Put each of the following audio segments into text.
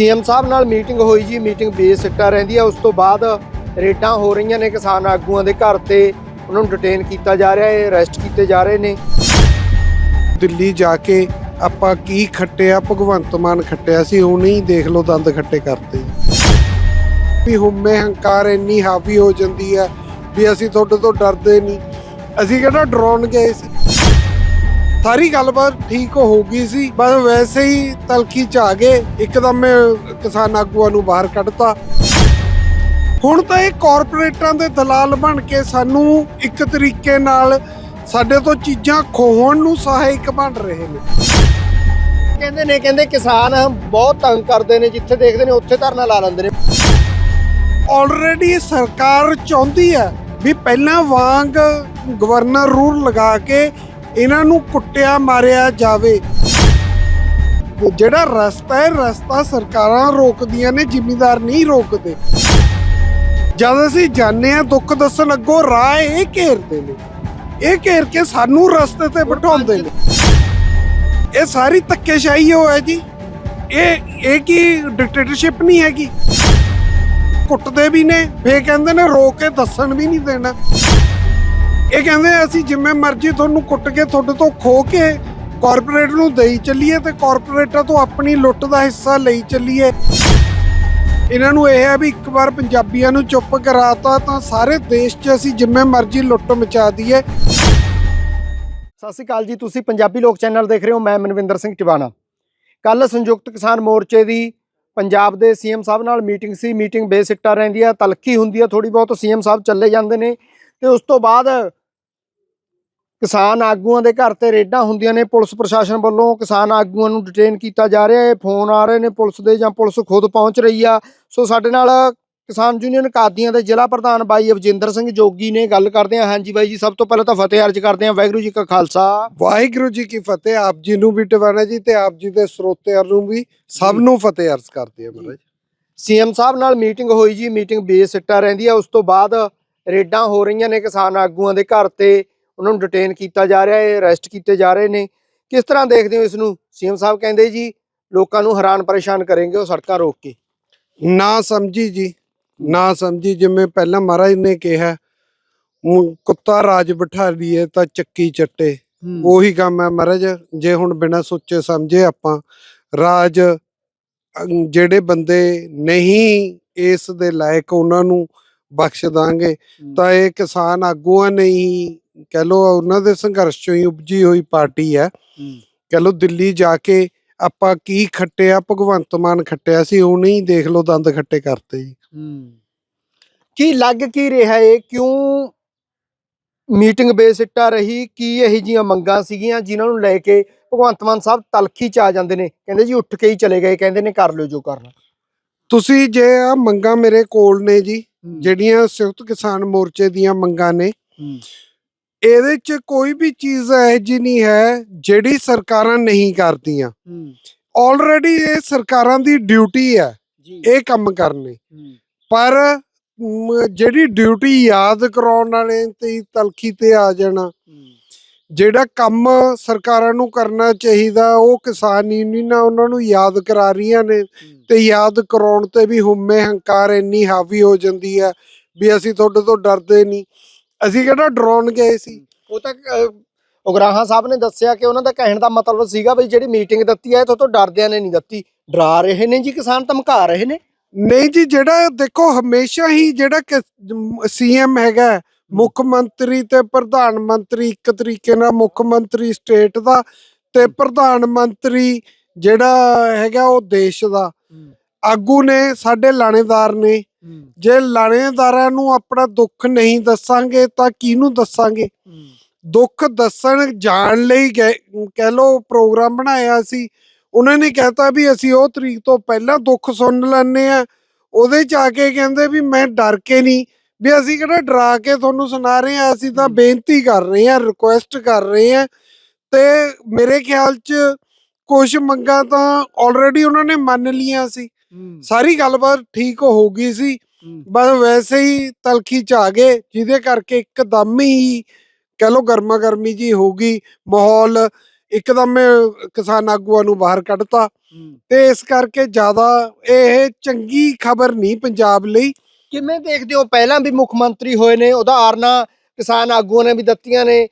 CM ਸਾਹਿਬ ਨਾਲ meeting ਹੋਈ ਜੀ, ਮੀਟਿੰਗ ਬੇਸਿੱਟਾ ਰਹਿੰਦੀ ਹੈ ਉਸ ਤੋਂ ਬਾਅਦ ਰੇਡਾਂ ਹੋ ਰਹੀਆਂ ਨੇ ਕਿਸਾਨ ਆਗੂਆਂ ਦੇ ਘਰ ਤੇ। ਉਹਨਾਂ ਨੂੰ ਡਿਟੇਨ ਕੀਤਾ ਜਾ ਰਿਹਾ ਹੈ ਅਰੈਸਟ ਕੀਤੇ ਜਾ ਰਹੇ ਨੇ। ਦਿੱਲੀ ਜਾ ਕੇ ਆਪਾਂ ਕੀ ਖੱਟਿਆ? ਭਗਵੰਤ ਮਾਨ ਖੱਟਿਆ ਸੀ, ਉਹ ਨਹੀਂ, ਦੇਖ ਲਓ ਦੰਦ ਖੱਟੇ ਕਰਤੇ। ਵੀ ਹੁਮੇ ਹੰਕਾਰ ਇੰਨੀ ਹਾਵੀ ਹੋ ਜਾਂਦੀ ਹੈ ਵੀ ਅਸੀਂ ਤੁਹਾਡੇ ਤੋਂ ਡਰਦੇ ਨਹੀਂ। ਅਸੀਂ ਕਿਹੜਾ ਡਰਾਉਣ ਗਏ ਸੀ? ਸਾਰੀ ਗੱਲਬਾਤ ਠੀਕ ਹੋ ਗਈ ਸੀ ਬਸ ਵੈਸੇ ਹੀ ਤਲਖੀ ਚ ਆ ਗਏ ਇੱਕਦਮ ਕਿਸਾਨ ਆਗੂਆਂ ਨੂੰ ਬਾਹਰ ਕੱਢਤਾ। ਹੁਣ ਤਾਂ ਇਹ ਕਾਰਪੋਰੇਟਾਂ ਦੇ ਦਲਾਲ ਬਣ ਕੇ ਸਾਨੂੰ ਇੱਕ ਤਰੀਕੇ ਨਾਲ ਸਾਡੇ ਤੋਂ ਚੀਜ਼ਾਂ ਖੋਹਣ ਨੂੰ ਸਹਾਇਕ ਬਣ ਰਹੇ ਨੇ। ਕਹਿੰਦੇ ਨੇ ਕਹਿੰਦੇ ਕਿਸਾਨ ਬਹੁਤ ਤੰਗ ਕਰਦੇ ਨੇ ਜਿੱਥੇ ਦੇਖਦੇ ਨੇ ਉੱਥੇ ਧਰਨਾ ਲਾ ਲੈਂਦੇ ਨੇ। ਆਲਰੇਡੀ ਸਰਕਾਰ ਚਾਹੁੰਦੀ ਹੈ ਵੀ ਪਹਿਲਾਂ ਵਾਂਗ ਗਵਰਨਰ ਰੂਲ ਲਗਾ ਕੇ ਇਹਨਾਂ ਨੂੰ ਕੁੱਟਿਆ, ਮਾਰਿਆ ਜਾਵੇ। ਜਿਹੜਾ ਰਸਤਾ ਹੈ, ਰਸਤਾ ਸਰਕਾਰਾਂ ਰੋਕਦੀਆਂ ਨੇ, ਜ਼ਿਮੀਦਾਰ ਨਹੀਂ ਰੋਕਦੇ। ਜਦ ਅਸੀਂ ਜਾਣਦੇ ਆ ਦੁੱਖ ਦੱਸਣ ਅੱਗੋਂ ਰਾਹ ਇਹ ਘੇਰਦੇ ਨੇ। ਇਹ ਘੇਰ ਕੇ ਸਾਨੂੰ ਰਸਤੇ ਤੇ ਬਿਠਾਉਂਦੇ ਨੇ। ਇਹ ਸਾਰੀ ਧੱਕੇਸ਼ਾਹੀ ਹੋ ਹੈ ਜੀ। ਇਹ ਇਹ ਕੀ ਡਿਕਟੇਟਰਸ਼ਿਪ ਨਹੀਂ ਹੈਗੀ? ਕੁੱਟਦੇ ਵੀ ਨੇ, ਫੇਰ ਕਹਿੰਦੇ ਨੇ ਰੋਕ ਕੇ ਦੱਸਣ ਵੀ ਨਹੀਂ ਦੇਣਾ। ਇਹ ਕਹਿੰਦੇ ਅਸੀਂ ਜਿੰਮੇ ਮਰਜ਼ੀ ਤੁਹਾਨੂੰ ਕੁੱਟ ਕੇ ਤੁਹਾਡੇ ਤੋਂ ਖੋ ਕੇ ਕਾਰਪੋਰੇਟ ਨੂੰ ਦੇਈ ਚੱਲੀਏ ਤੇ ਕਾਰਪੋਰੇਟਾਂ ਤੋਂ ਆਪਣੀ ਲੁੱਟ ਦਾ ਹਿੱਸਾ ਲਈ ਚੱਲੀਏ। ਇਹਨਾਂ ਨੂੰ ਇਹ ਹੈ ਵੀ ਇੱਕ ਵਾਰ ਪੰਜਾਬੀਆਂ ਨੂੰ ਚੁੱਪ ਕਰਾਤਾ ਤਾਂ ਸਾਰੇ ਦੇਸ਼ 'ਚ ਅਸੀਂ ਜਿੰਮੇ ਮਰਜ਼ੀ ਲੁੱਟ ਮਚਾ ਦਈਏ। ਸਤਿ ਸ਼੍ਰੀ ਅਕਾਲ ਜੀ, ਤੁਸੀਂ ਪੰਜਾਬੀ ਲੋਕ ਚੈਨਲ ਦੇਖ ਰਹੇ ਹੋ, ਮੈਂ ਮਨਵਿੰਦਰ ਸਿੰਘ ਟਿਵਾਣਾ। ਕੱਲ ਸੰਯੁਕਤ ਕਿਸਾਨ ਮੋਰਚੇ ਦੀ ਪੰਜਾਬ ਦੇ ਸੀਐਮ ਸਾਹਿਬ ਨਾਲ ਮੀਟਿੰਗ ਸੀ, ਮੀਟਿੰਗ ਬੇਸਿੱਟਾ ਰਹਿੰਦੀ ਹੈ ਤਲਖੀ ਹੁੰਦੀ ਹੈ ਥੋੜੀ ਬਹੁਤ ਸੀਐਮ ਸਾਹਿਬ ਚੱਲੇ ਜਾਂਦੇ ਨੇ ਤੇ ਉਸ ਤੋਂ ਬਾਅਦ ਕਿਸਾਨ ਆਗੂਆਂ ਦੇ ਘਰ ਤੇ ਰੇਡਾਂ ਹੁੰਦੀਆਂ ਨੇ ਪੁਲਿਸ ਪ੍ਰਸ਼ਾਸਨ ਵੱਲੋਂ ਕਿਸਾਨ ਆਗੂਆਂ ਨੂੰ ਡਿਟੇਨ ਕੀਤਾ ਜਾ ਰਿਹਾ ਹੈ। ਫੋਨ ਆ ਰਹੇ ਨੇ ਪੁਲਿਸ ਦੇ ਜਾਂ ਪੁਲਿਸ ਖੁਦ ਪਹੁੰਚ ਰਹੀ ਆ। ਸੋ ਸਾਡੇ ਨਾਲ ਕਿਸਾਨ ਯੂਨੀਅਨ ਕਾਦੀਆਂ ਦੇ ਜ਼ਿਲ੍ਹਾ ਪ੍ਰਧਾਨ ਬਾਈ ਅਵਜਿੰਦਰ ਸਿੰਘ ਜੋਗੀ ਨੇ ਗੱਲ ਕਰਦੇ ਆ ਹਾਂਜੀ ਬਾਈ ਜੀ ਸਭ ਤੋਂ ਪਹਿਲਾਂ ਤਾਂ ਫਤਿਹ ਅਰਜ ਕਰਦੇ ਆ ਵਾਹਿਗੁਰੂ ਜੀ ਕਾ ਖਾਲਸਾ। ਵਾਹਿਗੁਰੂ ਜੀ ਕੀ ਫਤਿਹ। ਆਪ ਜੀ ਨੂੰ ਵੀ ਟਿਵਾਣਾ ਜੀ ਤੇ ਆਪ ਜੀ ਦੇ ਸਰੋਤਿਆਂ ਨੂੰ ਵੀ ਸਭ ਨੂੰ ਫਤਿਹ ਅਰਜ਼ ਕਰਦੇ ਆ ਮਹਾਰਾਜ। ਸੀਐਮ ਸਾਹਿਬ ਨਾਲ ਮੀਟਿੰਗ ਹੋਈ ਜੀ। ਮੀਟਿੰਗ ਬੇਸਿੱਟਾ ਰਹਿੰਦੀ ਹੈ ਉਸ ਤੋਂ ਬਾਅਦ ਰੇਡਾਂ ਹੋ ਰਹੀਆਂ ਨੇ ਕਿਸਾਨ ਆਗੂਆਂ ਦੇ ਘਰ ਤੇ। ਉਹਨਾਂ ਨੂੰ ਡਿਟੇਨ ਕੀਤਾ ਜਾ ਰਿਹਾ ਹੈ ਅਰੈਸਟ ਕੀਤੇ ਜਾ ਰਹੇ ਨੇ। ਕਿਸ ਤਰ੍ਹਾਂ ਦੇਖਦੇ ਹੋ ਇਸ ਨੂੰ ਸੀਐਮ ਸਾਹਿਬ ਕਹਿੰਦੇ ਜੀ ਲੋਕਾਂ ਨੂੰ ਹੈਰਾਨ ਪਰੇਸ਼ਾਨ ਕਰਨਗੇ ਉਹ ਸੜਕਾਂ ਰੋਕ ਕੇ। ਨਾ ਸਮਝੀ ਜੀ ਨਾ ਸਮਝੀ ਜਿਵੇਂ ਪਹਿਲਾਂ ਮਹਾਰਾਜ ਨੇ ਕਿਹਾ ਕੁੱਤਾ ਰਾਜ ਬਿਠਾ ਲਈਏ ਤਾਂ ਚੱਕੀ ਚੱਟੇ। ਉਹੀ ਕੰਮ ਹੈ ਮਹਾਰਾਜ ਜੇ ਹੁਣ ਬਿਨਾਂ ਸੋਚੇ ਸਮਝੇ ਆਪਾਂ ਰਾਜ ਜਿਹੜੇ ਬੰਦੇ ਨਹੀਂ ਇਸ ਦੇ ਲਾਇਕ ਉਹਨਾਂ ਨੂੰ ਬਖਸ਼ ਦਾਂਗੇ ਤਾਂ ਇਹ ਕਿਸਾਨ ਆਗੂਆਂ ਨੇ ਹੀ ਕਹਿ ਲੋ ਉਹਨਾਂ ਦੇ ਸੰਘਰਸ਼ ਚੋਂ ਹੀ ਉਪਜੀ ਹੋਈ ਪਾਰਟੀ ਹੈ। ਕਹਿ ਲੋ ਦਿੱਲੀ ਜਾ ਕੇ ਆਪਾਂ ਕੀ ਖੱਟਿਆ ਭਗਵੰਤ ਮਾਨ ਖੱਟਿਆ ਸੀ ਉਹ ਨਹੀਂ ਦੇਖ ਲੋ ਦੰਦ ਖੱਟੇ ਕਰਤੇ ਜੀ। ਕੀ ਲੱਗ ਕੀ ਰਿਹਾ ਏ ਕਿਉਂ ਮੀਟਿੰਗ ਬੇਸਿੱਟਾ ਰਹੀ? ਕੀ ਇਹ ਜੀਆਂ ਮੰਗਾਂ ਸੀਗੀਆਂ ਜਿਨ੍ਹਾਂ ਨੂੰ ਲੈ ਕੇ ਭਗਵੰਤ ਮਾਨ ਸਾਹਿਬ ਤਲਖੀ ਚ ਆ ਜਾਂਦੇ ਨੇ? ਕਹਿੰਦੇ ਜੀ ਉੱਠ ਕੇ ਹੀ ਚਲੇ ਗਏ ਕਹਿੰਦੇ ਨੇ ਕਰ ਲਿਓ ਜੋ ਕਰਨਾ। ਤੁਸੀਂ ਜੇ ਆ ਮੰਗਾਂ ਮੇਰੇ ਕੋਲ ਨੇ ਜੀ ਜਿਹੜੀਆਂ ਸੰਯੁਕਤ ਕਿਸਾਨ ਮੋਰਚੇ ਦੀਆਂ ਮੰਗਾਂ ਨੇ ਇਹਦੇ 'ਚ ਕੋਈ ਵੀ ਚੀਜ਼ ਇਹੋ ਜਿਹੀ ਨਹੀਂ ਹੈ ਜਿਹੜੀ ਸਰਕਾਰਾਂ ਨਹੀਂ ਕਰਦੀਆਂ। ਆਲਰੇਡੀ ਇਹ ਸਰਕਾਰਾਂ ਦੀ ਡਿਊਟੀ ਹੈ ਇਹ ਕੰਮ ਕਰਨੇ ਪਰ ਜਿਹੜੀ ਡਿਊਟੀ ਯਾਦ ਕਰਾਉਣ ਵਾਲੇ ਤੇ ਤਲਖੀ ਤੇ ਆ ਜਾਣਾ। ਜਿਹੜਾ ਕੰਮ ਸਰਕਾਰਾਂ ਨੂੰ ਕਰਨਾ ਚਾਹੀਦਾ ਉਹ ਕਿਸਾਨ ਯੂਨੀਅਨਾਂ ਉਹਨਾਂ ਨੂੰ ਯਾਦ ਕਰਾ ਰਹੀਆਂ ਨੇ ਤੇ ਯਾਦ ਕਰਾਉਣ ਤੇ ਵੀ ਹੁਮੇ ਹੰਕਾਰ ਇੰਨੀ ਹਾਵੀ ਹੋ ਜਾਂਦੀ ਹੈ ਵੀ ਅਸੀਂ ਤੁਹਾਡੇ ਤੋਂ ਡਰਦੇ ਨਹੀਂ। ਅਸੀਂ ਕਿਹੜਾ ਡਰਾਉਣ ਗਏ ਸੀ। ਉਹ ਤਾਂ ਉਗਰਾਹਾਂ ਸਾਹਿਬ ਨੇ ਦੱਸਿਆ ਕਿ ਉਹਨਾਂ ਦਾ ਕਹਿਣ ਦਾ ਮਤਲਬ ਸੀਗਾ ਵੀ ਜਿਹੜੀ ਮੀਟਿੰਗ ਦਿੱਤੀ ਹੈ ਤੋਂ ਡਰਦਿਆਂ ਨੇ ਨਹੀਂ ਦਿੱਤੀ। ਡਰਾ ਰਹੇ ਨੇ ਜੀ ਕਿਸਾਨ ਧਮਕਾ ਰਹੇ ਨੇ। ਨਹੀਂ ਜੀ ਜਿਹੜਾ ਦੇਖੋ ਹਮੇਸ਼ਾ ਹੀ ਜਿਹੜਾ ਸੀਐਮ ਹੈਗਾ ਮੁੱਖ ਮੰਤਰੀ ਤੇ ਪ੍ਰਧਾਨ ਮੰਤਰੀ ਇੱਕ ਤਰੀਕੇ ਨਾਲ ਮੁੱਖ ਮੰਤਰੀ ਸਟੇਟ ਦਾ ਤੇ ਪ੍ਰਧਾਨ ਮੰਤਰੀ ਜਿਹੜਾ ਹੈਗਾ ਉਹ ਦੇਸ਼ ਦਾ। ਆਗੂ ਨੇ ਸਾਡੇ ਲਾਣੇਦਾਰ ਨੇ ਜੇ ਲਾਣੇਦਾਰਾਂ ਨੂੰ ਆਪਣਾ ਦੁੱਖ ਨਹੀਂ ਦੱਸਾਂਗੇ ਤਾਂ ਕਿਹਨੂੰ ਦੱਸਾਂਗੇ? ਦੁੱਖ ਦੱਸਣ ਜਾਣ ਲਈ ਕਹਿ ਲੋ ਪ੍ਰੋਗਰਾਮ ਬਣਾਇਆ ਸੀ ਉਹਨਾਂ ਨੇ ਕਹਿਤਾ ਵੀ ਅਸੀਂ ਉਹ ਤਰੀਕ ਤੋਂ ਪਹਿਲਾਂ ਦੁੱਖ ਸੁਣ ਲੈਣੇ ਆ ਉਹਦੇ ਚ ਆ ਕੇ ਕਹਿੰਦੇ ਵੀ ਮੈਂ ਡਰ ਕੇ ਨਹੀਂ ਵੀ ਅਸੀਂ ਕਿਹੜਾ ਡਰਾ ਕੇ ਤੁਹਾਨੂੰ ਸੁਣਾ ਰਹੇ ਆ ਅਸੀਂ ਤਾਂ। ਬੇਨਤੀ ਕਰ ਰਹੇ ਆ ਰਿਕੁਐਸਟ ਕਰ ਰਹੇ ਆ ਤੇ ਮੇਰੇ ਖਿਆਲ ਚ ਕੁਝ ਮੰਗਾਂ ਤਾਂ ਆਲਰੇਡੀ ਉਹਨਾਂ ਨੇ ਮੰਨ ਲੀਆਂ ਸੀ। ਸਾਰੀ ਗੱਲਬਾਤ ਠੀਕ ਹੋ ਗਈ ਸੀ ਬਸ ਵੈਸੇ ਹੀ ਤਲਖੀ ਚ ਆ ਗਏ ਜਿਹਦੇ ਕਰਕੇ ਇੱਕਦਮ ਹੀ ਕਹਿ ਲੋ ਗਰਮਾ ਗਰਮੀ ਜੀ ਹੋ ਗਈ ਮਾਹੌਲ ਇੱਕਦਮ ਕਿਸਾਨ ਆਗੂਆਂ ਨੂੰ ਬਾਹਰ ਕੱਢਤਾ। ਤੇ ਇਸ ਕਰਕੇ ਜ਼ਿਆਦਾ ਇਹ ਚੰਗੀ ਖਬਰ ਨਹੀਂ ਪੰਜਾਬ ਲਈ। ਕਿਵੇਂ ਦੇਖਦੇ ਹੋ? ਪਹਿਲਾਂ ਵੀ ਮੁੱਖ ਮੰਤਰੀ ਹੋਏ ਨੇ ਉਦਾਹਰਨਾਂ ਕਿਸਾਨ ਆਗੂਆਂ ਨੇ ਵੀ ਦਿੱਤੀਆਂ ਨੇ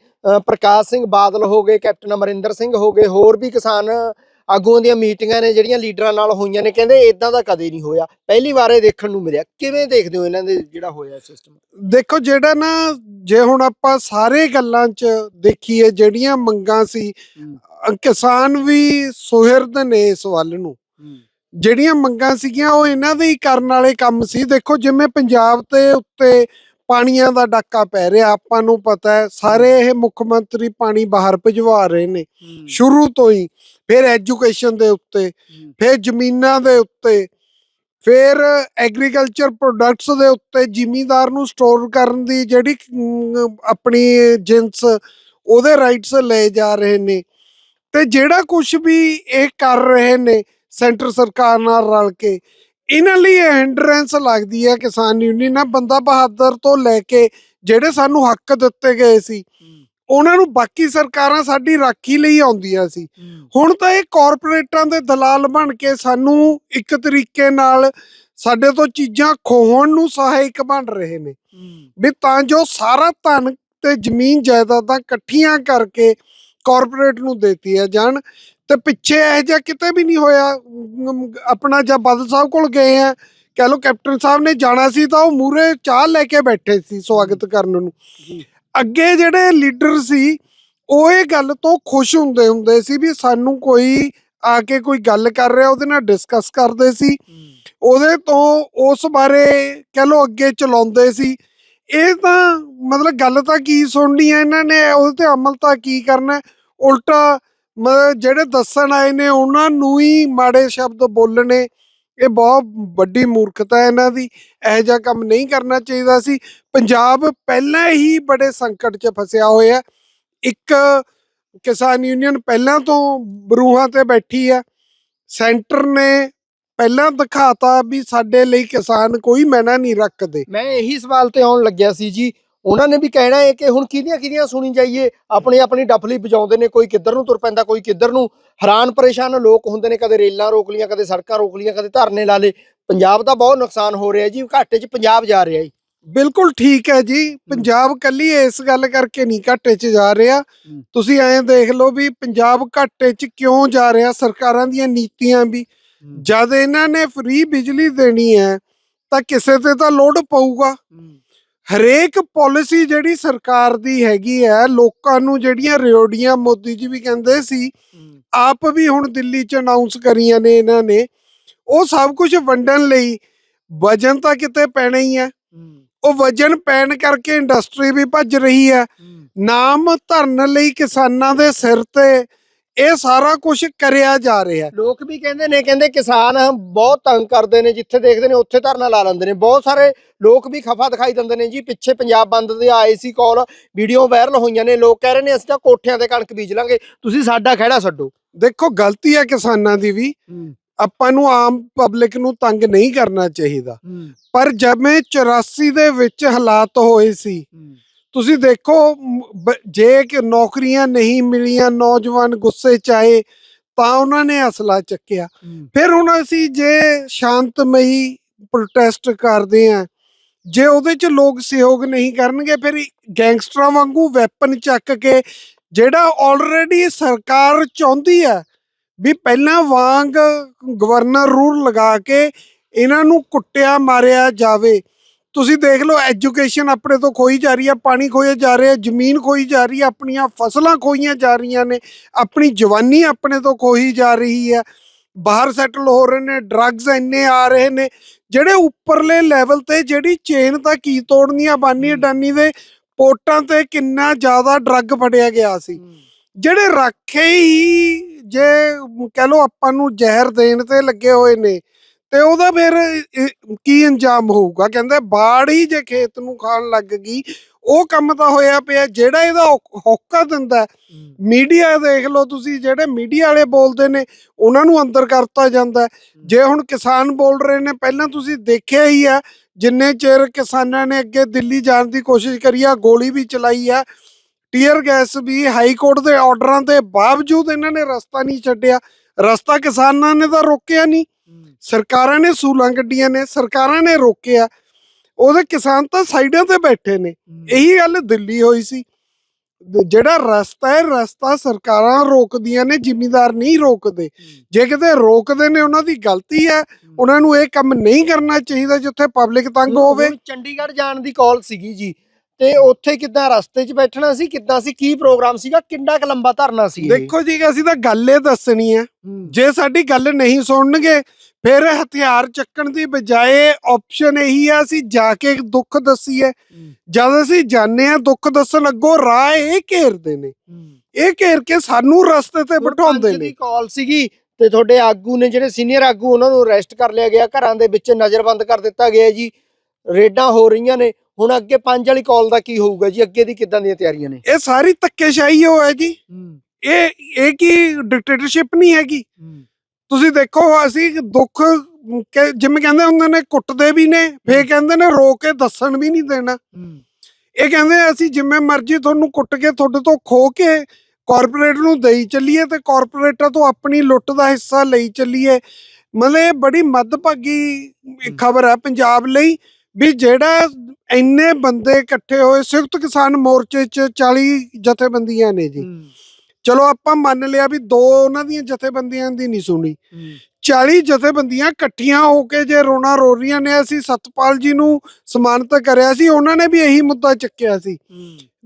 ਪ੍ਰਕਾਸ਼ ਸਿੰਘ ਬਾਦਲ ਹੋ ਗਏ ਕੈਪਟਨ ਅਮਰਿੰਦਰ ਸਿੰਘ ਹੋ ਗਏ ਹੋਰ ਵੀ ਕਿਸਾਨ ਆਗੂਆਂ ਦੀਆਂ ਮੀਟਿੰਗਾਂ ਨੇ ਜਿਹੜੀਆਂ ਲੀਡਰਾਂ ਨਾਲ ਹੋਈਆਂ ਨੇ ਕਹਿੰਦੇ ਇਦਾਂ ਦਾ ਕਦੇ ਨਹੀਂ ਹੋਇਆ। ਪਹਿਲੀ ਵਾਰ ਇਹ ਦੇਖਣ ਨੂੰ ਮਿਲਿਆ। ਕਿਵੇਂ ਦੇਖਦੇ ਹੋ ਇਹਨਾਂ ਦੇ ਜਿਹੜਾ ਹੋਇਆ ਸਿਸਟਮ ਦੇਖੋ ਜਿਹੜਾ ਨਾ ਜੇ ਹੁਣ ਆਪਾਂ ਸਾਰੇ ਗੱਲਾਂ 'ਚ ਦੇਖੀਏ ਜਿਹੜੀਆਂ ਮੰਗਾਂ ਸੀ ਕਿਸਾਨ ਵੀ ਸੁਹਿਰਦ ਨੇ ਇਸ ਵੱਲ ਨੂੰ। ਜਿਹੜੀਆਂ ਮੰਗਾਂ ਸੀਗੀਆਂ ਉਹ ਇਹਨਾਂ ਦੇ ਹੀ ਕਰਨ ਵਾਲੇ ਕੰਮ ਸੀ। ਦੇਖੋ ਜਿਵੇਂ ਪੰਜਾਬ ਤੇ ਉੱਤੇ ਪਾਣੀਆਂ ਦਾ ਡਾਕਾ ਪੈ ਰਿਹਾ ਆਪਾਂ ਨੂੰ ਪਤਾ ਹੈ ਸਾਰੇ ਇਹ ਮੁੱਖ ਮੰਤਰੀ ਪਾਣੀ ਬਾਹਰ ਭਿਜਵਾ ਰਹੇ ਨੇ। ਸ਼ੁਰੂ ਤੋਂ ਹੀ ਫਿਰ ਐਜੂਕੇਸ਼ਨ ਦੇ ਉੱਤੇ ਫਿਰ ਜ਼ਮੀਨਾਂ ਦੇ ਉੱਤੇ ਫਿਰ ਐਗਰੀਕਲਚਰ ਪ੍ਰੋਡਕਟਸ ਦੇ ਉੱਤੇ ਜ਼ਿਮੀਂਦਾਰ ਨੂੰ ਸਟੋਰ ਕਰਨ ਦੀ ਜਿਹੜੀ ਆਪਣੀ ਜਿੰਸ ਉਹਦੇ ਰਾਈਟਸ ਲਏ ਜਾ ਰਹੇ ਨੇ। ਤੇ ਜਿਹੜਾ ਕੁਝ ਵੀ ਇਹ ਕਰ ਰਹੇ ਨੇ ਸੈਂਟਰ ਸਰਕਾਰ ਨਾਲ ਰਲ ਕੇ ਇਹਨਾਂ ਲਈ ਇਹ ਹਿੰਡਰੈਂਸ ਲੱਗਦੀ ਹੈ ਕਿਸਾਨ ਯੂਨੀਅਨ ਨਾਲ ਬੰਦਾ ਬਹਾਦਰ ਤੋਂ ਲੈ ਕੇ ਜਿਹੜੇ ਸਾਨੂੰ ਹੱਕ ਦਿੱਤੇ ਗਏ ਸੀ ਉਹਨਾਂ ਨੂੰ ਬਾਕੀ ਸਰਕਾਰਾਂ ਸਾਡੀ ਰਾਖੀ ਲਈ ਆਉਂਦੀਆਂ ਸੀ। ਹੁਣ ਤਾਂ ਇਹ ਕਾਰਪੋਰੇਟਾਂ ਦੇ ਦਲਾਲ ਬਣ ਕੇ ਸਾਨੂੰ ਇੱਕ ਤਰੀਕੇ ਨਾਲ ਸਾਡੇ ਤੋਂ ਚੀਜ਼ਾਂ ਖੋਹਣ ਨੂੰ ਸਹਾਇਕ ਬਣ ਰਹੇ ਨੇ। ਵੀ ਤਾਂ ਜੋ ਸਾਰਾ ਧਨ ਤੇ ਜ਼ਮੀਨ ਜਾਇਦਾਦਾਂ ਇਕੱਠੀਆਂ ਕਰਕੇ ਕਾਰਪੋਰੇਟ ਨੂੰ ਦੇਤੀਆਂ ਜਾਣ ਤੇ ਪਿੱਛੇ ਇਹ ਜਿਹਾ ਕਿਤੇ ਵੀ ਨਹੀਂ ਹੋਇਆ ਆਪਣਾ ਜਦ ਬਾਦਲ ਸਾਹਿਬ ਕੋਲ ਗਏ ਆ ਕਹ ਲੋ ਕੈਪਟਨ ਸਾਹਿਬ ਨੇ ਜਾਣਾ ਸੀ ਤਾਂ ਉਹ ਮੂਰੇ ਚਾਹ ਲੈ ਕੇ ਬੈਠੇ ਸੀ ਸਵਾਗਤ ਕਰਨ ਨੂੰ ਜੀ। ਅੱਗੇ ਜਿਹੜੇ ਲੀਡਰ ਸੀ ਉਹ ਇਹ ਗੱਲ ਤੋਂ ਖੁਸ਼ ਹੁੰਦੇ ਹੁੰਦੇ ਸੀ ਵੀ ਸਾਨੂੰ ਕੋਈ ਆ ਕੇ ਕੋਈ ਗੱਲ ਕਰ ਰਿਹਾ ਉਹਦੇ ਨਾਲ ਡਿਸਕਸ ਕਰਦੇ ਸੀ ਉਹਦੇ ਤੋਂ ਉਸ ਬਾਰੇ ਕਹ ਲੋ ਅੱਗੇ ਚਲਾਉਂਦੇ ਸੀ ਇਹ ਤਾਂ ਮਤਲਬ ਗੱਲ ਤਾਂ ਕੀ ਸੁਣਨੀ ਹੈ ਇਹਨਾਂ ਨੇ ਉਹਦੇ ਤੇ ਅਮਲ ਤਾਂ ਕੀ ਕਰਨਾ? ਉਲਟਾ ਜਿਹੜੇ ਦੱਸਣ ਆਏ ਨੇ, ਉਹਨਾਂ ਨੂੰ ਹੀ ਮਾੜੇ ਸ਼ਬਦ ਬੋਲਣੇ, ਇਹ ਬਹੁਤ ਵੱਡੀ ਮੂਰਖਤਾ ਹੈ ਇਹਨਾਂ ਦੀ। ਇਹੋ ਜਿਹਾ ਕੰਮ ਨਹੀਂ ਕਰਨਾ ਚਾਹੀਦਾ ਸੀ। ਪੰਜਾਬ ਪਹਿਲਾਂ ਹੀ ਬੜੇ ਸੰਕਟ 'ਚ ਫਸਿਆ ਹੋਇਆ ਇੱਕ ਕਿਸਾਨ ਯੂਨੀਅਨ ਪਹਿਲਾਂ ਤੋਂ ਬਰੂਹਾਂ ਤੇ ਬੈਠੀ ਆ ਸੈਂਟਰ ਨੇ ਪਹਿਲਾਂ ਦਿਖਾਤਾ ਵੀ ਸਾਡੇ ਲਈ ਕਿਸਾਨ ਕੋਈ ਮੈਨਾ ਨਹੀਂ ਰੱਖਦੇ। ਮੈਂ ਇਹੀ ਸਵਾਲ ਤੇ ਆਉਣ ਲੱਗਿਆ ਸੀ ਜੀ। ਉਹਨਾਂ ਨੇ ਵੀ ਕਹਿਣਾ ਹੈ ਕਿ ਹੁਣ ਕਿਹਦੀਆਂ ਕਿਹਦੀਆਂ ਸੁਣੀ ਜਾਈਏ ਆਪਣੀ ਆਪਣੀ ਡਫਲੀ ਵਜਾਉਂਦੇ ਨੇ ਕੋਈ ਕਿੱਧਰ ਨੂੰ ਤੁਰ ਪੈਂਦਾ ਕੋਈ ਕਿੱਧਰ ਨੂੰ। ਹੈਰਾਨ ਪਰੇਸ਼ਾਨ ਲੋਕ ਹੁੰਦੇ ਨੇ ਕਦੇ ਰੇਲਾਂ ਰੋਕ ਲੀਆਂ ਕਦੇ ਸੜਕਾਂ ਰੋਕ ਲੀਆਂ ਕਦੇ ਧਰਨੇ ਲਾ ਲੇ ਪੰਜਾਬ ਦਾ ਬਹੁਤ ਨੁਕਸਾਨ ਹੋ ਰਿਹਾ ਜੀ ਘਾਟੇ 'ਚ ਪੰਜਾਬ ਜਾ ਰਿਹਾ ਜੀ। ਬਿਲਕੁਲ ਠੀਕ ਹੈ ਜੀ ਪੰਜਾਬ ਕੱਲੀ ਇਸ ਗੱਲ ਕਰਕੇ ਨਹੀਂ ਘਾਟੇ 'ਚ ਜਾ ਰਿਹਾ। ਤੁਸੀਂ ਐਂ ਦੇਖ ਲਓ ਵੀ ਪੰਜਾਬ ਘਾਟੇ 'ਚ ਕਿਉਂ ਜਾ ਰਿਹਾ ਸਰਕਾਰਾਂ ਦੀਆਂ ਨੀਤੀਆਂ ਵੀ। ਜਦ ਇਹਨਾਂ ਨੇ ਫ੍ਰੀ ਬਿਜਲੀ ਦੇਣੀ ਹੈ ਤਾਂ ਕਿਸੇ ਤੇ ਤਾਂ ਲੋਡ ਪਊਗਾ। ਹਰੇਕ ਪਾਲਿਸੀ ਜਿਹੜੀ ਸਰਕਾਰ ਦੀ ਹੈਗੀ ਹੈ ਲੋਕਾਂ ਨੂੰ ਜਿਹੜੀਆਂ ਰਿਓੜੀਆਂ ਮੋਦੀ ਜੀ ਵੀ ਕਹਿੰਦੇ ਸੀ ਆਪ ਵੀ ਹੁਣ ਦਿੱਲੀ 'ਚ ਅਨਾਉਂਸ ਕਰੀਆਂ ਨੇ ਇਹਨਾਂ ਨੇ ਉਹ ਸਭ ਕੁਝ ਵੰਡਣ ਲਈ ਵਜਨ ਤਾਂ ਕਿਤੇ ਪੈਣਾ ਹੀ ਹੈ। ਉਹ ਵਜਨ ਪੈਣ ਕਰਕੇ ਇੰਡਸਟਰੀ ਵੀ ਭੱਜ ਰਹੀ ਹੈ। ਨਾਮ ਧਰਨ ਲਈ ਕਿਸਾਨਾਂ ਦੇ ਸਿਰ ਤੇ ਇਹ ਸਾਰਾ ਕੁਝ ਕਰਿਆ ਜਾ ਰਿਹਾ ਲੋਕ ਵੀ ਕਹਿੰਦੇ ਨੇ ਕਹਿੰਦੇ ਕਿਸਾਨ ਬਹੁਤ ਤੰਗ ਕਰਦੇ ਨੇ ਜਿੱਥੇ ਦੇਖਦੇ ਨੇ ਉੱਥੇ ਧਰਨਾ ਲਾ ਲੈਂਦੇ ਨੇ। ਬਹੁਤ ਸਾਰੇ ਲੋਕ ਵੀ ਖਫਾ ਦਿਖਾਈ ਦਿੰਦੇ ਨੇ ਜੀ। ਪਿੱਛੇ ਪੰਜਾਬ ਬੰਦ ਦੇ ਆਏ ਸੀ ਕਾਲ ਵੀਡੀਓ ਵਾਇਰਲ ਹੋਈਆਂ ਨੇ। ਲੋਕ ਕਹਿ ਰਹੇ ਨੇ ਅਸੀਂ ਤਾਂ ਕੋਠਿਆਂ ਤੇ ਕਣਕ ਬੀਜ ਲਾਂਗੇ। ਤੁਸੀਂ ਸਾਡਾ ਖਹਿੜਾ ਛੱਡੋ। ਦੇਖੋ ਗਲਤੀ ਹੈ ਕਿਸਾਨਾਂ ਦੀ ਵੀ। ਆਪਾਂ ਨੂੰ ਆਮ ਪਬਲਿਕ ਨੂੰ ਤੰਗ ਨਹੀਂ ਕਰਨਾ ਚਾਹੀਦਾ। ਪਰ ਜਿਵੇਂ 84 ਦੇ ਵਿੱਚ ਹਾਲਾਤ ਹੋਏ ਸੀ। ਤੁਸੀਂ ਦੇਖੋ ਬ- ਜੇ ਕਿ ਨੌਕਰੀਆਂ ਨਹੀਂ ਮਿਲੀਆਂ ਨੌਜਵਾਨ ਗੁੱਸੇ ਚ ਆਏ ਤਾਂ ਉਹਨਾਂ ਨੇ ਅਸਲਾ ਚੱਕਿਆ। ਫਿਰ ਹੁਣ ਅਸੀਂ ਜੇ ਸ਼ਾਂਤਮਈ ਪ੍ਰੋਟੈਸਟ ਕਰਦੇ ਆ ਜੇ ਉਹਦੇ ਚ ਲੋਕ ਸਹਿਯੋਗ ਨਹੀਂ ਕਰਨਗੇ ਫਿਰ ਗੈਂਗਸਟਰਾਂ ਵਾਂਗੂ ਵੈਪਨ ਚੱਕ ਕੇ ਜਿਹੜਾ ਆਲਰੇਡੀ ਸਰਕਾਰ ਚਾਹੁੰਦੀ ਹੈ ਵੀ ਪਹਿਲਾਂ ਵਾਂਗ ਗਵਰਨਰ ਰੂਲ ਲਗਾ ਕੇ ਇਹਨਾਂ ਨੂੰ ਕੁੱਟਿਆ ਮਾਰਿਆ ਜਾਵੇ ਤੁਸੀਂ ਦੇਖ ਲਓ ਐਜੂਕੇਸ਼ਨ ਆਪਣੇ ਤੋਂ ਖੋਈ ਜਾ ਰਹੀ ਹੈ ਪਾਣੀ ਖੋਇਆ ਜਾ ਰਿਹਾ ਜ਼ਮੀਨ ਖੋਈ ਜਾ ਰਹੀ ਹੈ ਆਪਣੀਆਂ ਫਸਲਾਂ ਖੋਈਆਂ ਜਾ ਰਹੀਆਂ ਨੇ ਆਪਣੀ ਜਵਾਨੀ ਆਪਣੇ ਤੋਂ ਖੋਈ ਜਾ ਰਹੀ ਹੈ ਬਾਹਰ ਸੈਟਲ ਹੋ ਰਹੇ ਨੇ ਡਰੱਗਸ ਇੰਨੇ ਆ ਰਹੇ ਨੇ ਜਿਹੜੇ ਉੱਪਰਲੇ ਲੈਵਲ ਤੇ ਜਿਹੜੀ ਚੇਨ ਤਾਂ ਕੀ ਤੋੜਨੀ ਆ ਬਾਨੀ। ਅਡਾਨੀ ਦੇ ਪੋਰਟਾਂ ਤੇ ਕਿੰਨਾ ਜ਼ਿਆਦਾ ਡਰੱਗ ਫੜਿਆ ਗਿਆ ਸੀ। ਜਿਹੜੇ ਰਾਖੇ ਹੀ ਜੇ ਕਹਿ ਲਓ ਆਪਾਂ ਨੂੰ ਜ਼ਹਿਰ ਦੇਣ ਤੇ ਲੱਗੇ ਹੋਏ ਨੇ ਤੇ ਉਹਦਾ ਫਿਰ ਇਹ ਕੀ ਅੰਜਾਮ ਹੋਊਗਾ? ਕਹਿੰਦੇ ਬਾੜ ਹੀ ਜੇ ਖੇਤ ਨੂੰ ਖਾਣ ਲੱਗ ਗਈ ਉਹ ਕੰਮ ਤਾਂ ਹੋਇਆ ਪਿਆ ਜਿਹੜਾ ਇਹਦਾ ਹੌਕ- ਹੋਕਾ ਦਿੰਦਾ। ਮੀਡੀਆ ਦੇਖ ਲਓ ਤੁਸੀਂ ਜਿਹੜੇ ਮੀਡੀਆ ਵਾਲੇ ਬੋਲਦੇ ਨੇ ਉਹਨਾਂ ਨੂੰ ਅੰਦਰ ਕਰਤਾ ਜਾਂਦਾ। ਹੈ। ਜੇ ਹੁਣ ਕਿਸਾਨ ਬੋਲ ਰਹੇ ਨੇ ਪਹਿਲਾਂ ਤੁਸੀਂ ਦੇਖਿਆ ਹੀ ਆ ਜਿੰਨੇ ਚਿਰ ਕਿਸਾਨਾਂ ਨੇ ਅੱਗੇ ਦਿੱਲੀ ਜਾਣ ਦੀ ਕੋਸ਼ਿਸ਼ ਕਰੀ ਆ ਗੋਲੀ ਵੀ ਚਲਾਈ ਆ ਟੀਅਰ ਗੈਸ ਵੀ ਹਾਈ ਕੋਰਟ ਦੇ ਆਰਡਰਾਂ ਦੇ ਬਾਵਜੂਦ ਇਹਨਾਂ ਨੇ ਰਸਤਾ ਨਹੀਂ ਛੱਡਿਆ। ਰਸਤਾ ਕਿਸਾਨਾਂ ਨੇ ਤਾਂ ਰੋਕਿਆ ਨਹੀਂ। ਸਰਕਾਰਾਂ ਨੇ ਸੂਲਾਂ ਕੱਢੀਆਂ ਨੇ ਸਰਕਾਰਾਂ ਨੇ ਰੋਕਿਆ। ਉਹਦੇ ਕਿਸਾਨ ਤਾਂ ਸਾਈਡਾਂ ਤੇ ਬੈਠੇ ਨੇ। ਇਹੀ ਗੱਲ ਦਿੱਲੀ ਹੋਈ ਸੀ। ਜਿਹੜਾ ਰਸਤਾ ਹੈ ਰਸਤਾ ਸਰਕਾਰਾਂ ਰੋਕਦੀਆਂ ਨੇ ਜ਼ਿਮੀਂਦਾਰ ਨਹੀਂ ਰੋਕਦੇ। ਜੇ ਕਿਤੇ ਰੋਕਦੇ ਨੇ ਉਹਨਾਂ ਦੀ ਗਲਤੀ ਹੈ। ਉਹਨਾਂ ਨੂੰ ਇਹ ਕੰਮ ਨਹੀਂ ਕਰਨਾ ਚਾਹੀਦਾ ਜਿੱਥੇ ਪਬਲਿਕ ਤੰਗ ਹੋਵੇ। ਚੰਡੀਗੜ੍ਹ ਜਾਣ ਦੀ ਕਾਲ ਸੀਗੀ ਜੀ। ਤੇ ਉੱਥੇ ਕਿੱਦਾਂ ਰਸਤੇ 'ਚ ਬੈਠਣਾ ਸੀ ਕਿੱਦਾਂ ਸੀ ਕੀ ਪ੍ਰੋਗਰਾਮ ਸੀਗਾ ਕਿੰਨਾ ਕੁ ਲੰਬਾ ਧਰਨਾ ਸੀ ਇਹ? ਦੇਖੋ ਜੀ ਅਸੀਂ ਤਾਂ ਗੱਲ ਇਹ ਦੱਸਣੀ ਹੈ ਹੂੰ। ਜੇ ਸਾਡੀ ਗੱਲ ਨਹੀਂ ਸੁਣਨਗੇ ਫਿਰ ਹਥਿਆਰ ਚੱਕਣ ਦੀ ਬਜਾਏ ਆਪਸ਼ਨ ਇਹੀ ਆ ਅਸੀਂ ਜਾ ਕੇ ਦੁੱਖ ਦੱਸੀਏ। ਜਦ ਅਸੀਂ ਜਾਂਦੇ ਆ ਦੁੱਖ ਦੱਸਣ ਅੱਗੋਂ ਰਾਹ ਇਹ ਘੇਰਦੇ ਨੇ। ਇਹ ਘੇਰ ਕੇ ਸਾਨੂੰ ਰਸਤੇ ਤੇ ਬਿਠਾਉਂਦੇ ਨੇ। ਦੀ ਕਾਲ ਸੀਗੀ ਤੇ ਤੁਹਾਡੇ ਆਗੂ ਨੇ ਜਿਹੜੇ ਸੀਨੀਅਰ ਆਗੂ ਉਹਨਾਂ ਨੂੰ ਅਰੈਸਟ ਕਰ ਲਿਆ ਗਿਆ। ਘਰਾਂ ਦੇ ਵਿੱਚ ਨਜ਼ਰਬੰਦ ਕਰ ਦਿੱਤਾ ਗਿਆ ਜੀ। ਰੇਡਾਂ ਹੋ ਰਹੀਆਂ ਨੇ। ਹੁਣ ਅੱਗੇ ਪੰਜ ਵਾਲੀ ਕਾਲ ਦਾ ਕੀ ਹੋਊਗਾ ਜੀ? ਅੱਗੇ ਦੀ ਕਿੱਦਾਂ ਦੀਆਂ ਤਿਆਰੀਆਂ ਨੇ? ਇਹ ਸਾਰੀ ਧੱਕੇਸ਼ਾਹੀ ਹੋ ਹੈ। ਜੀ ਇਹ ਇਹ ਕੀ ਡਿਕਟੇਟਰਸ਼ਿਪ ਨਹੀਂ ਹੈਗੀ? ਤੁਸੀਂ ਦੇਖੋ ਅਸੀਂ ਦੁੱਖ ਜਿਵੇਂ ਕਹਿੰਦੇ ਹੁੰਦੇ ਨੇ ਕੁੱਟਦੇ ਵੀ ਨੇ ਫੇਰ ਕਹਿੰਦੇ ਨੇ ਰੋ ਕੇ ਦੱਸਣ ਵੀ ਨਹੀਂ ਦੇਣਾ। ਇਹ ਕਹਿੰਦੇ ਅਸੀਂ ਜਿਵੇਂ ਮਰਜ਼ੀ ਤੁਹਾਨੂੰ ਕੁੱਟ ਕੇ ਤੁਹਾਡੇ ਤੋਂ ਖੋ ਕੇ ਕਾਰਪੋਰੇਟ ਨੂੰ ਦੇਈ ਚੱਲੀਏ ਤੇ ਕਾਰਪੋਰੇਟਾਂ ਤੋਂ ਆਪਣੀ ਲੁੱਟ ਦਾ ਹਿੱਸਾ ਲਈ ਚੱਲੀਏ। ਮਤਲਬ ਇਹ ਬੜੀ ਮੱਦਭਾਗੀ ਖਬਰ ਹੈ ਪੰਜਾਬ ਲਈ। ਵੀ ਜਿਹੜਾ ਇੰਨੇ ਬੰਦੇ ਇਕੱਠੇ ਹੋਏ ਸੰਯੁਕਤ ਕਿਸਾਨ ਮੋਰਚੇ 'ਚ 40 ਜਥੇਬੰਦੀਆਂ ਨੇ ਜੀ। ਚਲੋ ਆਪਾਂ ਮੰਨ ਲਿਆ ਵੀ ਦੋ ਉਹਨਾਂ ਦੀਆਂ ਜਥੇਬੰਦੀਆਂ ਦੀ ਨਹੀਂ ਸੁਣੀ। 40 ਜਥੇਬੰਦੀਆਂ ਇਕੱਠੀਆਂ ਹੋ ਕੇ ਜੇ ਰੋਣਾ ਰੋ ਰਹੀਆਂ ਨੇ ਅਸੀਂ ਸਤਪਾਲ ਜੀ ਨੂੰ ਸਨਮਾਨਿਤ ਕਰਿਆ ਸੀ ਉਹਨਾਂ ਨੇ ਵੀ ਇਹੀ ਮੁੱਦਾ ਚੱਕਿਆ ਸੀ।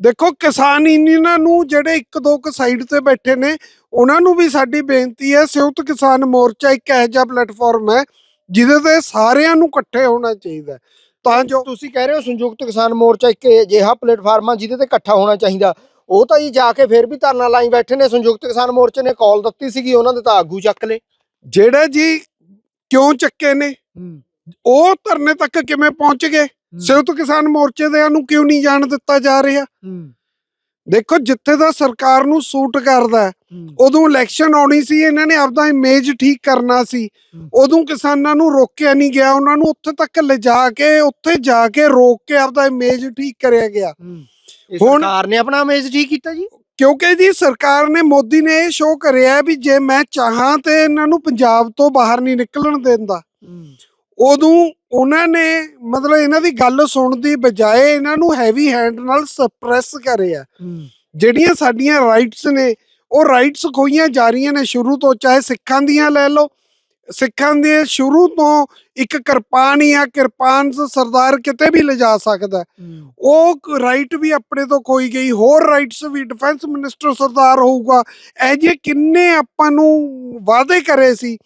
ਦੇਖੋ ਕਿਸਾਨ ਯੂਨੀਅਨਾਂ ਨੂੰ ਜਿਹੜੇ ਇੱਕ ਦੋ ਕੁ ਸਾਈਡ ਤੇ ਬੈਠੇ ਨੇ ਉਹਨਾਂ ਨੂੰ ਵੀ ਸਾਡੀ ਬੇਨਤੀ ਹੈ ਸੰਯੁਕਤ ਕਿਸਾਨ ਮੋਰਚਾ ਇੱਕ ਇਹੋ ਜਿਹਾ ਪਲੇਟਫਾਰਮ ਹੈ ਜਿਹਦੇ ਤੇ ਸਾਰਿਆਂ ਨੂੰ ਇਕੱਠੇ ਹੋਣਾ ਚਾਹੀਦਾ। ਤਾਂ ਜੋ ਤੁਸੀਂ ਕਹਿ ਰਹੇ ਹੋ ਸੰਯੁਕਤ ਕਿਸਾਨ ਮੋਰਚਾ ਇੱਕ ਅਜਿਹਾ ਪਲੇਟਫਾਰਮ ਆ ਜਿਹਦੇ ਤੇ ਇਕੱਠਾ ਹੋਣਾ ਚਾਹੀਦਾ। ਉਹ ਤਾਂ ਜੀ ਜਾ ਕੇ ਫੇਰ ਵੀ ਧਰਨਾ ਲਾਈ ਬੈਠੇ ਨੇ ਸੰਯੁਕਤ ਕਿਸਾਨ ਮੋਰਚੇ ਨੇ ਕਾਲ ਦਿੱਤੀ ਸੀਗੀ ਉਹਨਾਂ ਦੇ ਤਾਂ ਆਗੂ ਚੱਕ ਲਏ। ਜਿਹੜੇ ਜੀ ਕਿਉਂ ਚੱਕੇ ਨੇ? ਉਹ ਧਰਨੇ ਤੱਕ ਕਿਵੇਂ ਪਹੁੰਚ ਗਏ? ਸੰਯੁਕਤ ਕਿਸਾਨ ਮੋਰਚੇ ਦੇ ਨੂੰ ਕਿਉਂ ਨਹੀਂ ਜਾਣ ਦਿੱਤਾ ਜਾ ਰਿਹਾ? ਦੇਖੋ ਜਿੱਥੇ ਦਾ ਸਰਕਾਰ ਨੂੰ ਸੂਟ ਕਰਦਾ ਉਦੋਂ ਇਲੈਕਸ਼ਨ ਆਉਣੀ ਸੀ ਇਹਨਾਂ ਨੇ ਆਪਦਾ ਇਮੇਜ ਠੀਕ ਕਰਨਾ ਸੀ। ਉਦੋਂ ਕਿਸਾਨਾਂ ਨੂੰ ਰੋਕਿਆ ਨਹੀਂ ਗਿਆ ਉਹਨਾਂ ਨੂੰ ਉੱਥੇ ਤੱਕ ਲਿਜਾ ਕੇ ਉੱਥੇ ਜਾ ਕੇ ਰੋਕ ਕੇ ਆਪਦਾ ਇਮੇਜ ਠੀਕ ਕਰਿਆ ਗਿਆ। ਹੁਣ- ਸਰਕਾਰ ਨੇ ਆਪਣਾ ਇਮੇਜ ਠੀਕ ਕੀਤਾ ਜੀ? ਕਿਉਂਕਿ ਜੀ ਸਰਕਾਰ ਨੇ ਮੋਦੀ ਨੇ ਇਹ ਸ਼ੋਅ ਕਰਿਆ ਵੀ ਜੇ ਮੈਂ ਚਾਹਾਂ ਤੇ ਇਹਨਾਂ ਨੂੰ ਪੰਜਾਬ ਤੋਂ ਬਾਹਰ ਨਹੀਂ ਨਿਕਲਣ ਦਿੰਦਾ। ਉਦੋਂ ਉਹਨਾਂ ਨੇ ਮਤਲਬ ਇਹਨਾਂ ਦੀ ਗੱਲ ਸੁਣਨ ਦੀ ਬਜਾਏ ਇਹਨਾਂ ਨੂੰ ਹੈਵੀ ਹੈਂਡ ਨਾਲ ਸਪਰੈਸ ਕਰਿਆ। ਜਿਹੜੀਆਂ ਸਾਡੀਆਂ ਰਾਈਟਸ ਨੇ ਉਹ ਰਾਈਟਸ ਖੋਈਆਂ ਜਾ ਰਹੀਆਂ ਨੇ ਸ਼ੁਰੂ ਤੋਂ ਚਾਹੇ ਸਿੱਖਾਂ ਦੀਆਂ ਲੈ ਲਓ ਸਿੱਖਾਂ ਦੇ ਸ਼ੁਰੂ ਤੋਂ ਇੱਕ ਕਿਰਪਾਨ ਜਾਂ ਕਿਰਪਾਨ ਸਰਦਾਰ ਕਿਤੇ ਵੀ ਲਿਜਾ ਸਕਦਾ। ਉਹ ਰਾਈਟ ਵੀ ਆਪਣੇ ਤੋਂ ਖੋਈ ਗਈ ਹੋਰ ਰਾਈਟਸ ਵੀ ਡਿਫੈਂਸ ਮਿਨਿਸਟਰ ਸਰਦਾਰ ਹੋਊਗਾ। ਇਹ ਜੇ ਕਿੰਨੇ ਆਪਾਂ ਨੂੰ ਵਾਅਦੇ ਕਰੇ ਸੀ।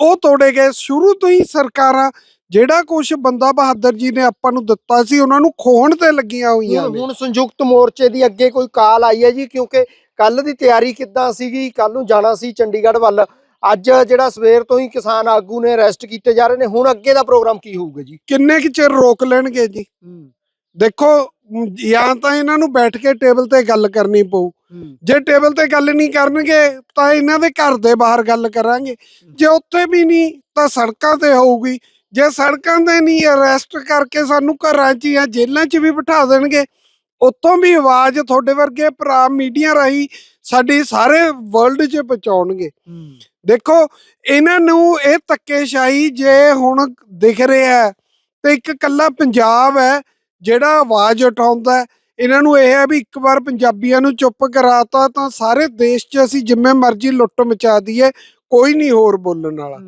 ਉਹ ਤੋੜੇ ਗਏ। ਸ਼ੁਰੂ ਤੋਂ ਹੀ ਸਰਕਾਰਾਂ ਜਿਹੜਾ ਕੁਝ ਬੰਦਾ ਬਹਾਦਰ ਜੀ ਨੇ ਆਪਾਂ ਨੂੰ ਦਿੱਤਾ ਸੀ ਉਹਨਾਂ ਨੂੰ ਖੋਹਣ ਤੇ ਲੱਗੀਆਂ ਹੋਈਆਂ ਹੁਣ ਨੇ। ਹੁਣ ਸੰਯੁਕਤ ਮੋਰਚੇ ਦੀ ਅੱਗੇ ਕੋਈ ਕਾਲ ਆਈ ਹੈ ਜੀ ਕਿਉਂਕਿ ਕੱਲ ਦੀ ਤਿਆਰੀ ਕਿੱਦਾਂ ਸੀਗੀ ਕੱਲ ਨੂੰ ਜਾਣਾ ਸੀ ਚੰਡੀਗੜ੍ਹ ਵੱਲ। ਅੱਜ ਜਿਹੜਾ ਸਵੇਰ ਤੋਂ ਹੀ ਕਿਸਾਨ ਆਗੂ ਨੇ ਅਰੈਸਟ ਕੀਤੇ ਜਾ ਰਹੇ ਨੇ ਹੁਣ ਅੱਗੇ ਦਾ ਪ੍ਰੋਗਰਾਮ ਕੀ ਹੋਊਗਾ ਜੀ? ਕਿੰਨੇ ਕੁ ਚਿਰ ਰੋਕ ਲੈਣਗੇ ਜੀ? ਦੇਖੋ ਜਾਂ ਤਾਂ ਇਹਨਾਂ ਨੂੰ ਬੈਠ ਕੇ ਟੇਬਲ ਤੇ ਗੱਲ ਕਰਨੀ ਪਊ। ਜੇ ਟੇਬਲ ਤੇ ਗੱਲ ਨਹੀਂ ਕਰਨਗੇ ਤਾਂ ਇਹਨਾਂ ਦੇ ਘਰ ਦੇ ਬਾਹਰ ਗੱਲ ਕਰਾਂਗੇ। ਜੇ ਉੱਥੇ ਵੀ ਨਹੀਂ ਤਾਂ ਸੜਕਾਂ ਤੇ ਹੋਊਗੀ। ਜੇ ਸੜਕਾਂ ਤੇ ਨਹੀਂ ਅਰੈਸਟ ਕਰਕੇ ਸਾਨੂੰ ਘਰਾਂ 'ਚ ਜਾਂ ਜੇਲ੍ਹਾਂ 'ਚ ਵੀ ਬਿਠਾ ਦੇਣਗੇ ਉੱਥੋਂ ਵੀ ਆਵਾਜ਼ ਤੁਹਾਡੇ ਵਰਗੇ ਭਰਾ ਮੀਡੀਆ ਰਾਹੀਂ ਸਾਡੀ ਸਾਰੇ ਵਰਲਡ 'ਚ ਪਹੁੰਚਾਉਣਗੇ। ਦੇਖੋ ਇਹਨਾਂ ਨੂੰ ਇਹ ਧੱਕੇਸ਼ਾਹੀ ਜੇ ਹੁਣ ਦਿਖ ਰਿਹਾ ਤੇ ਇੱਕ ਕੱਲਾ ਪੰਜਾਬ ਹੈ ਜਿਹੜਾ ਆਵਾਜ਼ ਉਠਾਉਂਦਾ ਹੈ। ਇਹਨਾਂ ਨੂੰ ਇਹ ਹੈ ਵੀ ਇੱਕ ਵਾਰ ਪੰਜਾਬੀਆਂ ਨੂੰ ਚੁੱਪ ਕਰਾਤਾ ਤਾਂ ਸਾਰੇ ਦੇਸ਼ 'ਚ ਅਸੀਂ ਜਿੰਮੇ ਮਰਜ਼ੀ ਲੁੱਟ ਮਚਾ ਦਈਏ ਕੋਈ ਨਹੀਂ ਹੋਰ ਬੋਲਣ ਵਾਲਾ।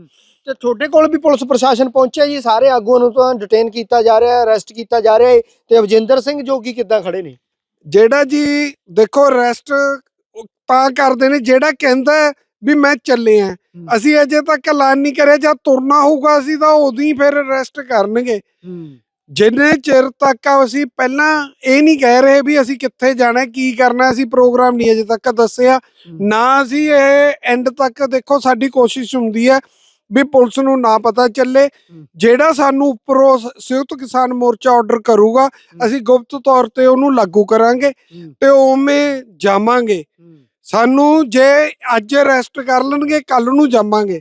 ਤੇ ਤੁਹਾਡੇ ਕੋਲ ਵੀ ਪੁਲਿਸ ਪ੍ਰਸ਼ਾਸਨ ਪਹੁੰਚਿਆ ਜੀ ਸਾਰੇ ਆਗੂਆਂ ਨੂੰ ਤਾਂ ਡਿਟੇਨ ਕੀਤਾ ਜਾ ਰਿਹਾ ਹੈ ਅਰੈਸਟ ਕੀਤਾ ਜਾ ਰਿਹਾ ਹੈ ਤੇ ਅਵਜਿੰਦਰ ਸਿੰਘ ਜੋਗੀ ਕਿੱਦਾਂ ਖੜੇ ਨੇ? ਜਿਹੜਾ ਜੀ ਦੇਖੋ ਅਰੈਸਟ ਤਾਂ ਕਰਦੇ ਨੇ ਜਿਹੜਾ ਕਹਿੰਦਾ ਵੀ ਮੈਂ ਚੱਲੇ ਆ। ਅਸੀਂ ਅਜੇ ਤੱਕ ਐਲਾਨ ਨਹੀਂ ਕਰਿਆ ਜਦ ਤੁਰਨਾ ਹੋਊਗਾ ਅਸੀਂ ਤਾਂ ਉਦੋਂ ਹੀ ਫਿਰ ਅਰੈਸਟ ਕਰਨਗੇ। ਜਿੰਨੇ ਚਿਰ ਤੱਕ ਅਸੀਂ ਪਹਿਲਾਂ ਇਹ ਨਹੀਂ ਕਹਿ ਰਹੇ ਵੀ ਅਸੀਂ ਕਿੱਥੇ ਜਾਣਾ ਕੀ ਕਰਨਾ ਅਸੀਂ ਪ੍ਰੋਗਰਾਮ ਨਹੀਂ ਅਜੇ ਤੱਕ ਦੱਸਿਆ। ਨਾ ਅਸੀਂ ਇਹ ਐਂਡ ਤੱਕ ਦੇਖੋ ਸਾਡੀ ਕੋਸ਼ਿਸ਼ ਹੁੰਦੀ ਹੈ ਵੀ ਪੁਲਿਸ ਨੂੰ ਨਾ ਪਤਾ ਚੱਲੇ। ਜਿਹੜਾ ਸਾਨੂੰ ਉੱਪਰੋਂ ਸੰਯੁਕਤ ਕਿਸਾਨ ਮੋਰਚਾ ਆਰਡਰ ਕਰੂਗਾ ਅਸੀਂ ਗੁਪਤ ਤੌਰ ਤੇ ਉਹਨੂੰ ਲਾਗੂ ਕਰਾਂਗੇ ਤੇ ਉਵੇਂ ਜਾਵਾਂਗੇ। ਸਾਨੂੰ ਜੇ ਅੱਜ ਅਰੈਸਟ ਕਰ ਲੈਣਗੇ ਕੱਲ ਨੂੰ ਜਾਵਾਂਗੇ।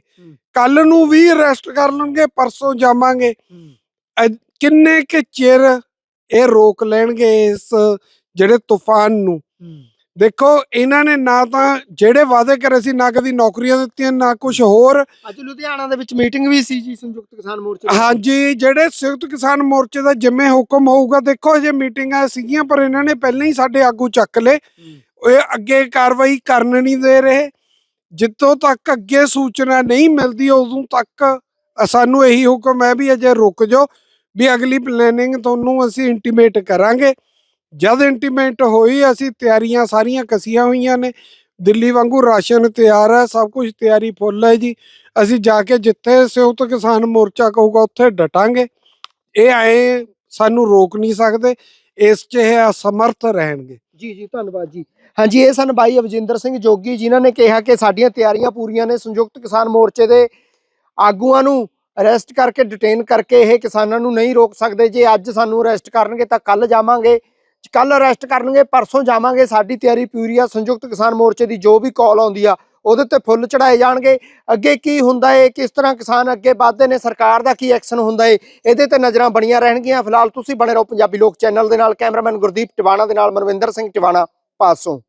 ਕੱਲ ਨੂੰ ਵੀ ਅਰੈਸਟ ਕਰ ਲੈਣਗੇ ਪਰਸੋਂ ਜਾਵਾਂਗੇ। ਕਿੰਨੇ ਕਿ ਚਿਰ ਇਹ ਰੋਕ ਲੈਣਗੇ ਇਸ ਜਿਹੜੇ ਤੂਫਾਨ ਨੂੰ? ਦੇਖੋ ਇਹਨਾਂ ਨੇ ਨਾ ਤਾਂ ਜਿਹੜੇ ਵਾਅਦੇ ਕਰੇ ਸੀ ਨਾ ਕਦੀ ਨੌਕਰੀਆਂ ਦਿੱਤੀਆਂ ਨਾ ਕੁਝ ਹੋਰ। ਅੱਜ ਲੁਧਿਆਣਾ ਦੇ ਵਿੱਚ ਮੀਟਿੰਗ ਵੀ ਸੀ ਜੀ ਸੰਯੁਕਤ ਕਿਸਾਨ ਮੋਰਚੇ ਦੀ। ਹਾਂਜੀ ਜਿਹੜੇ ਸੰਯੁਕਤ ਕਿਸਾਨ ਮੋਰਚੇ ਦਾ ਜਿੰਮੇ ਹੁਕਮ ਹੋਊਗਾ ਦੇਖੋ ਜੇ ਮੀਟਿੰਗਾਂ ਸੀਗੀਆਂ ਪਰ ਇਹਨਾਂ ਨੇ ਪਹਿਲਾਂ ਹੀ ਸਾਡੇ ਆਗੂ ਚੱਕ ਲਏ। ਇਹ ਅੱਗੇ ਕਾਰਵਾਈ ਕਰਨ ਨਹੀਂ ਦੇ ਰਹੇ। ਜਿੱਦੋਂ ਤੱਕ ਅੱਗੇ ਸੂਚਨਾ ਨਹੀਂ ਮਿਲਦੀ ਉਦੋਂ ਤੱਕ ਸਾਨੂੰ ਇਹੀ ਹੁਕਮ ਹੈ ਵੀ ਅਜੇ ਰੁਕ ਜਾਓ। ਵੀ ਅਗਲੀ ਪਲੈਨਿੰਗ ਤੁਹਾਨੂੰ ਅਸੀਂ ਇੰਟੀਮੇਟ ਕਰਾਂਗੇ। ਜਦ ਇੰਟੀਮੇਟ ਹੋਈ, ਅਸੀਂ ਤਿਆਰੀਆਂ ਸਾਰੀਆਂ ਕਸੀਆਂ ਹੋਈਆਂ ਨੇ। ਦਿੱਲੀ ਵਾਂਗੂ ਰਾਸ਼ਨ ਤਿਆਰ ਹੈ, ਸਭ ਕੁਝ ਤਿਆਰੀ ਫੁੱਲ ਹੈ ਜੀ। ਅਸੀਂ ਜਾ ਕੇ ਜਿੱਥੇ ਸੰਯੁਕਤ ਕਿਸਾਨ ਮੋਰਚਾ ਕਹੂਗਾ, ਉੱਥੇ ਡਟਾਂਗੇ। ਇਹ ਆਏ ਸਾਨੂੰ ਰੋਕ ਨਹੀਂ ਸਕਦੇ। ਇਸ 'ਚ ਇਹ ਅਸਮਰਥ ਰਹਿਣਗੇ। ਜੀ ਜੀ, ਧੰਨਵਾਦ ਜੀ। ਹਾਂਜੀ, ਇਹ ਸਨ ਬਾਈ ਅਵਜਿੰਦਰ ਸਿੰਘ ਜੋਗੀ, ਜਿਨ੍ਹਾਂ ਨੇ ਕਿਹਾ ਕਿ ਸਾਡੀਆਂ ਤਿਆਰੀਆਂ ਪੂਰੀਆਂ ਨੇ। ਸੰਯੁਕਤ ਕਿਸਾਨ ਮੋਰਚੇ ਦੇ ਆਗੂਆਂ ਨੂੰ ਅਰੈਸਟ ਕਰਕੇ ਡਿਟੇਨ ਕਰਕੇ ਇਹ ਕਿਸਾਨਾਂ ਨੂੰ ਨਹੀਂ ਰੋਕ ਸਕਦੇ। ਜੇ ਅੱਜ ਸਾਨੂੰ ਅਰੈਸਟ ਕਰਨਗੇ ਤਾਂ ਕੱਲ ਜਾਵਾਂਗੇ। ਕੱਲ ਅਰੈਸਟ ਕਰਨਗੇ ਪਰਸੋਂ ਜਾਵਾਂਗੇ। ਸਾਡੀ ਤਿਆਰੀ ਪੂਰੀ ਆ। ਸੰਯੁਕਤ ਕਿਸਾਨ ਮੋਰਚੇ ਦੀ ਜੋ ਵੀ ਕਾਲ ਆਉਂਦੀ ਆ, ਉਹਦੇ ਤੇ ਫੁੱਲ ਚੜਾਏ ਜਾਣਗੇ। ਅੱਗੇ ਕੀ ਹੁੰਦਾ ਏ, ਕਿਸ ਤਰ੍ਹਾਂ ਕਿਸਾਨ ਅੱਗੇ ਵਧਦੇ ਨੇ, ਸਰਕਾਰ ਦਾ ਕੀ ਐਕਸ਼ਨ ਹੁੰਦਾ ਏ, ਇਹਦੇ ਤੇ ਨਜ਼ਰਾਂ ਬਣੀਆਂ ਰਹਿਣਗੀਆਂ। ਫਿਲਹਾਲ ਤੁਸੀਂ ਬਣੇ ਰਹੋ ਪੰਜਾਬੀ ਲੋਕ ਚੈਨਲ ਦੇ ਨਾਲ। ਕੈਮਰਾਮੈਨ ਗੁਰਦੀਪ ਟਿਵਾਣਾ ਦੇ ਨਾਲ ਮਨਵਿੰਦਰ ਸਿੰਘ ਟਿਵਾਣਾ, ਪਾਸੋਂ।